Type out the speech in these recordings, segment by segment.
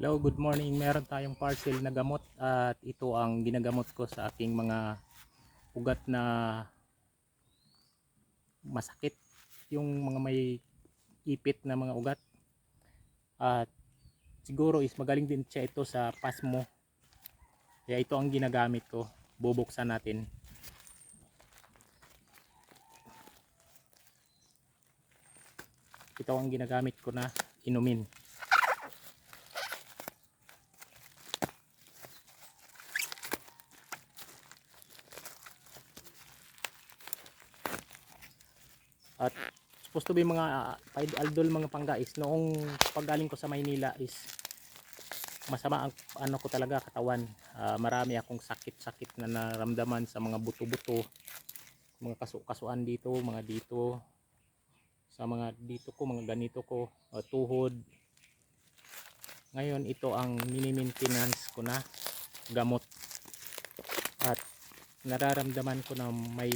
Hello, good morning. Meron tayong parcel na gamot at ito ang ginagamot ko sa aking mga ugat na masakit. Yung mga may ipit na mga ugat. At siguro is magaling din siya ito sa pasmo. Kaya ito ang ginagamit ko. Bubuksan natin. Ito ang ginagamit ko na inumin. At supposed to be mga uh, paid aldol mga panggais noong paggaling ko sa Maynila is masama ang ano ko talaga katawan. Ah, marami akong sakit-sakit na naramdaman sa mga buto-buto, mga kasu-kasuan dito, mga dito sa mga dito ko, mga ganito ko, ah, tuhod. Ngayon ito ang mini-maintenance ko na gamot. At nararamdaman ko na may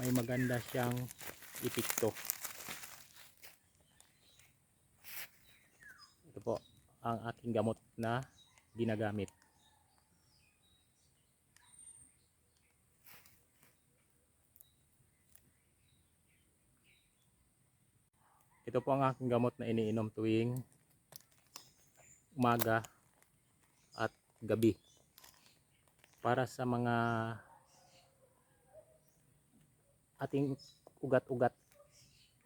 may maganda siyang epekto. Ito po ang aking gamot na ginagamit. Ito po ang aking gamot na iniinom tuwing umaga at gabi. Para sa mga ating ugat-ugat.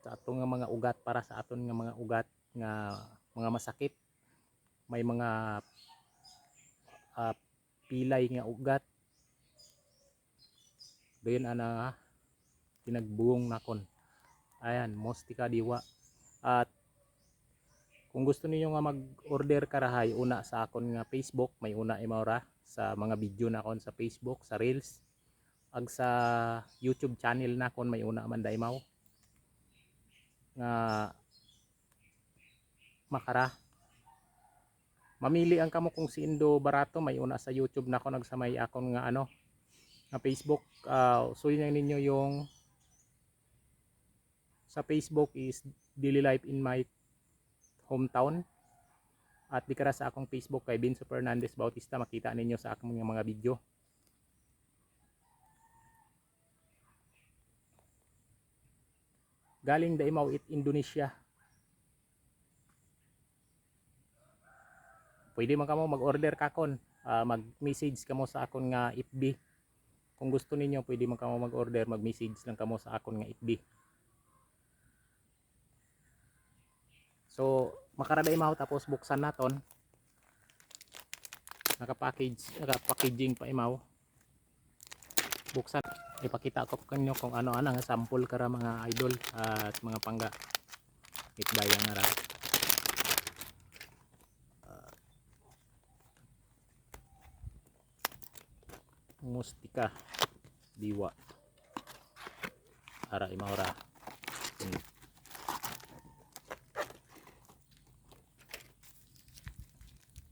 Sa atong nga mga ugat para sa aton nga mga ugat nga mga masakit. May mga ah, pilay nga ugat. Dayon ana pinagbuong nakon. Ayan mostika diwa. At kung gusto niyo nga mag-order karahay una sa akon nga Facebook. May una imawra sa mga video na kon sa Facebook sa Reels ag sa YouTube channel na kon may una man daimaw. Nga makara. Mamili ang kamo kung si Indo Barato may una sa YouTube na kon nagsamay akon nga ano nga Facebook. Uh, sulinan ninyo yung sa Facebook is daily life in my hometown. At di kara sa akong Facebook kay Vince Fernandez Bautista makita ninyo sa akong mga video galing Daimao it Indonesia. Pwede man kamo mag-order kakon Ah, mag-message kamo sa akon nga FB kung gusto ninyo pwede man kamo mag-order mag-message lang kamo sa akon nga FB so makara Daimao tapos buksan naton naka-package naka-packaging pa imaw buksan. Ipakita ko kanyo kung ano ano nga sample kara mga idol at mga pangga. Itbayang nga ra. Mustika diwa. Ara imaura Hmm.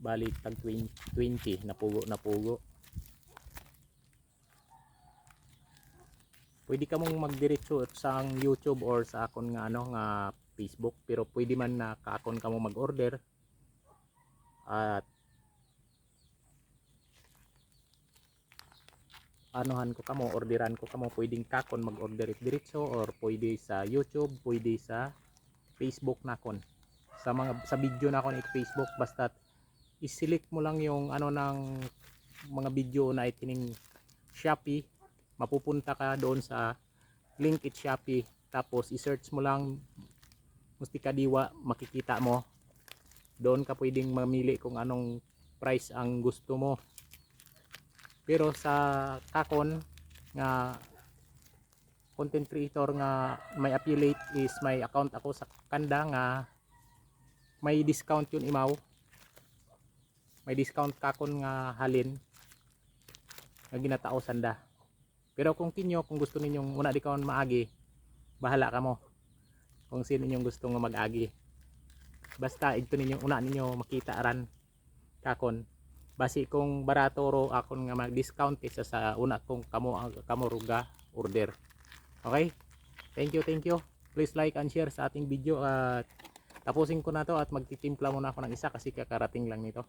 balik tag 20, 20 napugo napugo pwede ka mong magdiretso sa YouTube or sa akon nga ano nga Facebook. Pero pwede man na kaakon ka mo mag-order. At anuhan ko kamo orderan ko kamo pwedeng kakon mag-order it diretso or pwede sa YouTube pwede sa Facebook nakon sa mga sa video nakon it Facebook basta i-select mo lang yung ano ng mga video na itining Shopee mapupunta ka doon sa link it Shopee tapos i-search mo lang Mustika Diwa makikita mo. Doon ka pwedeng mamili kung anong price ang gusto mo. Pero sa kakon nga content creator nga may affiliate is may account ako sa kanda nga may discount yun imaw. May discount kakon nga halin nga ginatao sanda pero kung kinyo kung gusto ninyong una di kaon maagi bahala ka mo. Kung sino ninyong gusto nga mag-agi. Basta ito ninyong una ninyo makita aran kakon. Basi kung barato ro akon nga mag-discount kaysa sa una kong kamo kamo ruga order. Okay? Thank you thank you. Please like and share sa ating video at tapusin ko na to at magtitimpla muna ako ng isa kasi kakarating lang nito